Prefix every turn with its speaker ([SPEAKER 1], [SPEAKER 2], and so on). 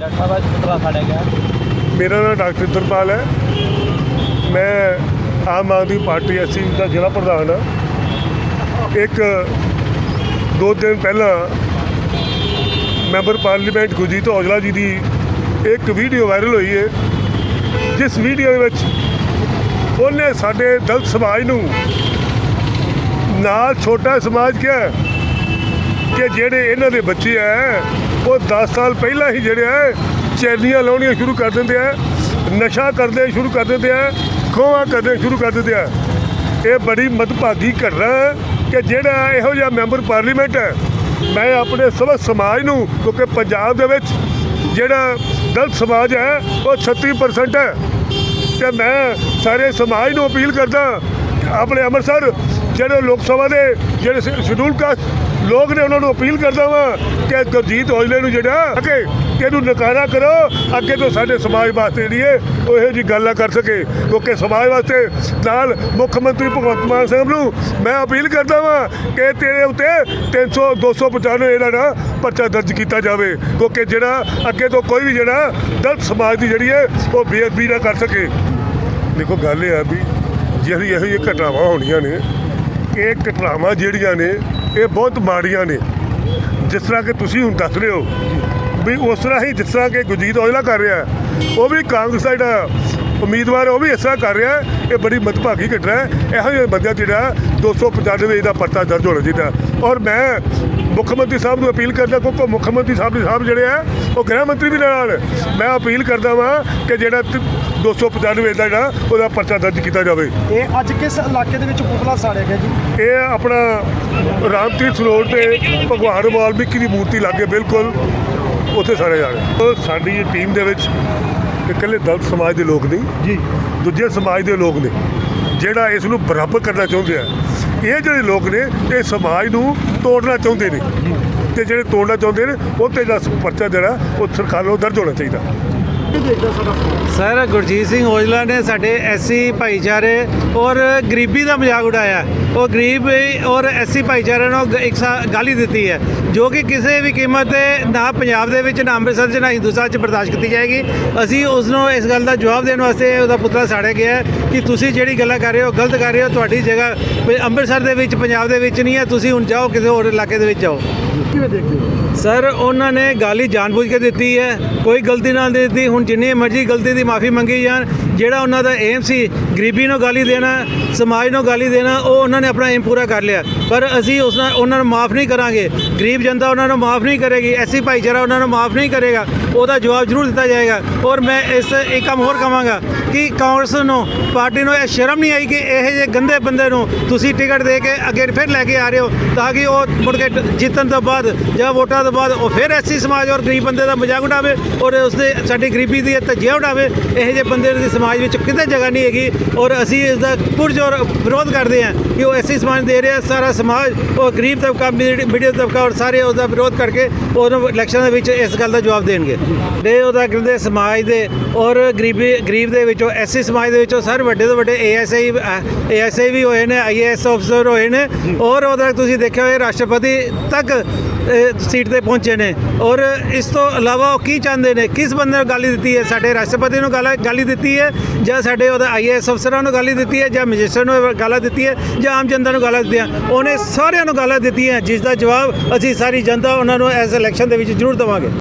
[SPEAKER 1] Doctor ਸਾਹਿਬ ਕਿਤਨਾ ਖੜੇ ਗਏ
[SPEAKER 2] ਮੇਰਾ ਨਾਮ ਡਾਕਟਰ ਇੰਦਰਪਾਲ ਹੈ। ਮੈਂ ਆਮ ਆਦਮੀ ਪਾਰਟੀ ਅਸੀਂ ਦਾ ਜ਼ਿਲ੍ਹਾ ਪ੍ਰਧਾਨ ਹਾਂ। ਇੱਕ, ਦੋ ਦਿਨ ਪਹਿਲਾਂ ਮੈਂਬਰ ਪਾਰਲੀਮੈਂਟ ਗੁਰਜੀਤ ਔਜਲਾ ਜੀ ਦੀ ਇੱਕ ਵੀਡੀਓ ਵਾਇਰਲ ਹੋਈ ਹੈ, ਜਿਸ ਵੀਡੀਓ ਦੇ ਵਿੱਚ ਉਹਨੇ ਸਾਡੇ ਦਲਿਤ ਸਮਾਜ ਨੂੰ ਨਾਲ ਛੋਟਾ ਸਮਾਜ ਕਿਹਾ ਕਿ ਜਿਹੜੇ ਇਹਨਾਂ ਦੇ ਬੱਚੇ ਆ, ਉਹ 10 ਸਾਲ ਪਹਿਲਾਂ ਹੀ ਜਿਹੜੇ ਆ, ਚੈਨੀਆਂ ਲਾਉਣੀਆਂ ਸ਼ੁਰੂ ਕਰ ਦਿੰਦੇ ਆ, ਨਸ਼ਾ ਕਰਦੇ ਸ਼ੁਰੂ ਕਰ ਦਿੰਦੇ ਆ ਖੋਆ ਕਰਦੇ ਸ਼ੁਰੂ ਕਰ ਦਿੰਦੇ ਆ। ਇਹ ਬੜੀ ਮਦਭਾਗੀ ਘਟਨਾ ਹੈ। ਕਿ ਜਿਹੜਾ ਇਹੋ ਜਿਹਾ ਮੈਂਬਰ ਪਾਰਲੀਮੈਂਟ ਹੈ, ਮੈਂ ਆਪਣੇ ਸਭ ਸਮਾਜ ਨੂੰ, ਕਿਉਂਕਿ ਪੰਜਾਬ ਦੇ ਵਿੱਚ ਜਿਹੜਾ ਦਲਿਤ ਸਮਾਜ ਹੈ, ਉਹ 36% ਹੈ। ਤੇ ਮੈਂ ਸਾਰੇ ਸਮਾਜ ਨੂੰ ਅਪੀਲ ਕਰਦਾ, ਆਪਣੇ ਅੰਮ੍ਰਿਤਸਰ, ਜਿਹੜੇ ਲੋਕ ਸਭਾ ਦੇ ਜਿਹੜੇ ਸ਼ਡਿਊਲ ਕਾਸਟ ਲੋਕ ਨੇ ਉਹਨਾਂ ਨੂੰ ਅਪੀਲ ਕਰਦਾ ਵਾਂ ਕਿ ਗੁਰਜੀਤ ਔਜਲੇ ਨੂੰ ਜਿਹੜਾ ਕਿ ਇਹਨੂੰ ਨਕਾਰਾ ਕਰੋ, ਅੱਗੇ ਤੋਂ ਸਾਡੇ ਸਮਾਜ ਵਾਸਤੇ ਜਿਹੜੀ ਹੈ ਉਹ ਇਹੋ ਜੀ ਗੱਲ ਨਾ ਕਰ ਸਕੇ। ਕਿਉਂਕਿ ਸਮਾਜ ਵਾਸਤੇ ਨਾਲ ਮੁੱਖ ਮੰਤਰੀ ਭਗਵੰਤ ਮਾਨ ਸਾਹਿਬ ਨੂੰ ਮੈਂ ਅਪੀਲ ਕਰਦਾ ਵਾਂ ਕਿ ਤੇਰੇ ਉੱਤੇ 300 295 ਇਹਦਾ ਨਾ ਪਰਚਾ ਦਰਜ ਕੀਤਾ ਜਾਵੇ। ਕਿਉਂਕਿ ਜਿਹੜਾ ਅੱਗੇ ਤੋਂ ਕੋਈ ਵੀ ਜਿਹੜਾ ਦਲਿਤ ਸਮਾਜ ਦੀ ਜਿਹੜੀ ਹੈ ਉਹ ਬੇਅਦਬੀ ਨਾ ਕਰ ਸਕੇ। ਦੇਖੋ ਗੱਲ ਇਹ ਆ ਵੀ ਜਿਹੜੀ ਇਹੋ ਜਿਹੀ ਘਟਨਾਵਾਂ ਹੋਣੀਆਂ ਨੇ, ਇਹ ਘਟਨਾਵਾਂ ਜਿਹੜੀਆਂ ਨੇ ਇਹ ਬਹੁਤ ਮਾੜੀਆਂ ਨੇ। ਜਿਸ ਤਰ੍ਹਾਂ ਕਿ ਤੁਸੀਂ ਹੁਣ ਦੱਸ ਰਹੇ ਹੋ ਵੀ ਉਸ ਤਰ੍ਹਾਂ ਹੀ ਜਿਸ ਤਰ੍ਹਾਂ ਕਿ ਗੁਰਜੀਤ ਔਜਲਾ ਕਰ ਰਿਹਾ ਉਹ ਵੀ ਕਾਂਗਰਸ ਦਾ ਜਿਹੜਾ ਉਮੀਦਵਾਰ ਉਹ ਵੀ ਇਸ ਤਰ੍ਹਾਂ ਕਰ ਰਿਹਾ ਇਹ ਬੜੀ ਮਤਭਾਗੀ ਘਟਨਾ ਹੈ। ਇਹੋ ਜਿਹੇ ਬੰਦਿਆਂ 'ਤੇ ਜਿਹੜਾ 295 ਦਾ ਪਰਚਾ ਦਰਜ ਹੋਣਾ ਚਾਹੀਦਾ। ਔਰ ਮੈਂ ਮੁੱਖ ਮੰਤਰੀ ਸਾਹਿਬ ਨੂੰ ਅਪੀਲ ਕਰਦਾ ਕਿਉਂਕਿ ਮੁੱਖ ਮੰਤਰੀ ਸਾਹਿਬ ਦੇ ਸਾਹਿਬ ਜਿਹੜੇ ਆ ਉਹ ਗ੍ਰਹਿ ਮੰਤਰੀ ਵੀ ਨਾਲ ਮੈਂ ਅਪੀਲ ਕਰਦਾ ਵਾਂ ਕਿ ਜਿਹੜਾ ਤ- 295 ਦਾ ਜਿਹੜਾ ਉਹਦਾ ਪਰਚਾ ਦਰਜ ਕੀਤਾ ਜਾਵੇ।
[SPEAKER 3] ਇਹ ਅੱਜ ਕਿਸ ਇਲਾਕੇ ਦੇ ਵਿੱਚ ਪੁਤਲਾ ਸਾੜਿਆ ਗਿਆ ਜੀ?
[SPEAKER 2] ਇਹ ਆਪਣਾ ਰਾਮਤੀਰਥ ਰੋਡ ਤੇ ਭਗਵਾਨ ਵਾਲਮੀਕੀ ਦੀ ਮੂਰਤੀ ਲਾਗੇ ਬਿਲਕੁਲ ਉੱਥੇ ਸਾਰੇ ਜਾ ਰਹੇ। ਸਾਡੀ ਟੀਮ ਦੇ ਵਿੱਚ ਇਕੱਲੇ ਦਲਿਤ ਸਮਾਜ ਦੇ ਲੋਕ ਨਹੀਂ
[SPEAKER 3] ਜੀ।
[SPEAKER 2] ਦੂਜੇ ਸਮਾਜ ਦੇ ਲੋਕ ਨੇ। ਜਿਹੜਾ ਇਸ ਨੂੰ ਬਰਾਬਰ ਕਰਨਾ ਚਾਹੁੰਦੇ ਆ। ਇਹ ਜਿਹੜੇ ਲੋਕ ਨੇ, ਇਹ ਸਮਾਜ ਨੂੰ ਤੋੜਨਾ ਚਾਹੁੰਦੇ ਨੇ। ਤੇ ਜਿਹੜੇ ਤੋੜਨਾ ਚਾਹੁੰਦੇ ਨੇ ਉਹ ਤੇ ਦਾ ਪਰਚਾ ਜਿਹੜਾ ਉਹ ਸਰਕਾਰ ਨੂੰ ਦਰਜ ਹੋਣਾ ਚਾਹੀਦਾ।
[SPEAKER 3] ਕੀ ਦੇਖਦਾ ਸਾਡਾ ਸਮਾਜ?
[SPEAKER 4] ਸਰ ਗੁਰਜੀਤ ਸਿੰਘ ਔਜਲਾ ਨੇ ਸਾਡੇ ਐਸਸੀ ਭਾਈਚਾਰੇ ਔਰ ਗਰੀਬੀ ਦਾ ਮਜ਼ਾਕ ਉਡਾਇਆ। ਉਹ ਗਰੀਬ ਔਰ ਐਸਸੀ ਭਾਈਚਾਰੇ ਨੂੰ ਇੱਕ ਗਾਲੀ ਦਿੱਤੀ ਹੈ ਜੋ ਕਿ ਕਿਸੇ ਵੀ ਕੀਮਤ ਤੇ ਨਾ ਪੰਜਾਬ ਦੇ ਵਿੱਚ ਨਾ ਅੰਮ੍ਰਿਤਸਰ 'ਚ ਨਾ ਹਿੰਦੁਸਤਾਨ 'ਚ ਬਰਦਾਸ਼ਤ ਕੀਤੀ ਜਾਏਗੀ। ਅਸੀਂ ਉਸ ਨੂੰ ਇਸ ਗੱਲ ਦਾ ਜਵਾਬ ਦੇਣ ਵਾਸਤੇ ਉਹਦਾ ਪੁਤਲਾ ਸਾੜਿਆ ਗਿਆ ਕਿ ਤੁਸੀਂ ਜਿਹੜੀ ਗੱਲਾਂ ਕਰ ਰਹੇ ਹੋ ਗਲਤ ਕਰ ਰਹੇ ਹੋ ਤੁਹਾਡੀ ਜਗ੍ਹਾ ਅੰਮ੍ਰਿਤਸਰ ਦੇ ਵਿੱਚ ਪੰਜਾਬ ਦੇ ਵਿੱਚ ਨਹੀਂ ਹੈ ਤੁਸੀਂ ਹੁਣ ਜਾਓ ਕਿਸੇ ਹੋਰ ਇਲਾਕੇ ਦੇ ਵਿੱਚ ਜਾਓ।
[SPEAKER 3] ਕਿਵੇਂ ਦੇਖਦੇ ਹੋ?
[SPEAKER 4] ਸਰ ਉਹਨਾਂ ਨੇ ਗਾਲੀ ਜਾਣਬੁੱਝ ਕੇ ਦਿੱਤੀ ਹੈ ਕੋਈ ਗਲਤੀ ਨਾਲ ਦਿੱਤੀ ਹੁਣ ਜਿੰਨੀ ਮਰਜ਼ੀ ਗਲਤੀ ਦੀ ਮਾਫੀ ਮੰਗੀ ਜਾਣ, ਜਿਹੜਾ ਉਹਨਾਂ ਦਾ ਏਮ ਸੀ, ਗਰੀਬੀ ਨੂੰ ਗਾਲੀ ਦੇਣਾ, ਸਮਾਜ ਨੂੰ ਗਾਲੀ ਦੇਣਾ, ਉਹ ਉਹਨਾਂ ਨੇ ਆਪਣਾ ਏਮ ਪੂਰਾ ਕਰ ਲਿਆ। ਪਰ ਅਸੀਂ ਉਸ ਨਾਲ, ਉਹਨਾਂ ਨੂੰ ਮਾਫ ਨਹੀਂ ਕਰਾਂਗੇ। ਗਰੀਬ ਜਨਤਾ ਉਹਨਾਂ ਨੂੰ ਮਾਫ ਨਹੀਂ ਕਰੇਗੀ, ਐਸੀ ਭਾਈਚਾਰਾ ਉਹਨਾਂ ਨੂੰ ਮਾਫ ਨਹੀਂ ਕਰੇਗਾ। ਉਹਦਾ ਜਵਾਬ ਜ਼ਰੂਰ ਦਿੱਤਾ ਜਾਏਗਾ। ਔਰ ਮੈਂ ਇਸ ਇੱਕ ਕੰਮ ਹੋਰ ਕਹਾਂਗਾ ਕਿ ਕਾਂਗਰਸ ਨੂੰ, ਪਾਰਟੀ ਨੂੰ ਇਹ ਸ਼ਰਮ ਨਹੀਂ ਆਈ ਕਿ ਇਹੋ ਜਿਹੇ ਗੰਦੇ ਬੰਦੇ ਨੂੰ ਤੁਸੀਂ ਟਿਕਟ ਦੇ ਕੇ ਅੱਗੇ ਫਿਰ ਲੈ ਕੇ ਆ ਰਹੇ ਹੋ, ਤਾਂ ਕਿ ਉਹ ਮੁੜ ਕੇ ਜਿੱਤਣ ਤੋਂ ਬਾਅਦ ਜਾਂ ਵੋਟਾਂ ਤੋਂ ਬਾਅਦ ਉਹ ਫਿਰ ਐਸੀ ਸਮਾਜ ਔਰ ਗਰੀਬ ਬੰਦੇ ਦਾ ਮਜ਼ਾਕ ਉਡਾਵੇ ਔਰ ਉਸਦੇ, ਸਾਡੀ ਗਰੀਬ ਦੀ ਧੱਜੀਆਂ ਉਡਾਵੇ, ਇਹੋ ਜਿਹੇ ਬੰਦੇ ਦੀ ਸਮਾਜ ਵਿੱਚ ਕਿਤੇ ਜਗ੍ਹਾ ਨਹੀਂ ਹੈਗੀ ਔਰ ਅਸੀਂ ਇਸ ਦਾ ਪੁਰਜੋਰ ਵਿਰੋਧ ਕਰਦੇ ਹਾਂ ਕਿ ਉਹ ਐਸੀ ਸਮਾਜ ਦੇ ਰਿਹਾ, ਸਾਰਾ ਸਮਾਜ, ਉਹ ਗਰੀਬ ਤਬਕਾ ਮੀਡੀਅਮ ਤਬਕਾ ਔਰ ਸਾਰੇ ਉਹਦਾ ਵਿਰੋਧ ਕਰਕੇ ਉਹਨੂੰ ਇਲੈਕਸ਼ਨ ਦੇ ਵਿੱਚ ਇਸ ਗੱਲ ਦਾ ਜਵਾਬ ਦੇਣਗੇ। ਦੇ ਉਹਦਾ ਕਹਿੰਦੇ ਸਮਾਜ ਦੇ ਔਰ ਗਰੀਬੀ ਗਰੀਬ ਦੇ ਵਿੱਚੋਂ ਐਸੀ ਸਮਾਜ ਦੇ ਵਿੱਚੋਂ ਸਰ ਵੱਡੇ ਤੋਂ ਵੱਡੇ ਏਐਸਆਈ ਏਐਸਆਈ ਵੀ ਹੋਏ ਨੇ ਆਈਏਐਸ ਅਫਸਰ ਹੋਏ ਨੇ ਔਰ ਉਹਦਾ ਤੁਸੀਂ ਦੇਖਿਆ ਹੋਏ ਰਾਸ਼ਟਰਪਤੀ ਤੱਕ ਸੀਟ ਤੇ ਪਹੁੰਚੇ ਨੇ। ਔਰ ਇਸ ਤੋਂ ਇਲਾਵਾ ਉਹ ਕੀ ਚਾਹੁੰਦੇ ਨੇ? ਕਿਸ ਬੰਦੇ ਨੂੰ ਗਾਲੀ ਦਿੱਤੀ ਹੈ? ਸਾਡੇ ਰਾਸ਼ਟਰਪਤੀ ਨੂੰ ਗਾਲਾ ਗਾਲੀ ਦਿੱਤੀ ਹੈ ਜਾਂ ਸਾਡੇ ਉਹਦਾ ਆਈਏਐਸ ਅਫਸਰਾਂ ਨੂੰ ਗਾਲੀ ਦਿੱਤੀ ਹੈ ਜਾਂ ਮੈਜਿਸਟਰ ਨੂੰ ਗਾਲਾਂ ਦਿੱਤੀ ਹੈ ਜਾਂ ਆਮ ਜਨਤਾ ਨੂੰ ਗਾਲਾਂ ਦਿੱਤੀਆਂ ਉਹਨੇ ਸਾਰਿਆਂ ਨੂੰ ਗਾਲਾਂ ਦਿੱਤੀਆਂ ਜਿਸ ਦਾ ਜਵਾਬ ਅਸੀਂ ਸਾਰੀ ਜਨਤਾ ਉਹਨਾਂ ਨੂੰ ਇਸ ਇਲੈਕਸ਼ਨ ਦੇ ਵਿੱਚ ਜ਼ਰੂਰ ਦੇਵਾਂਗੇ।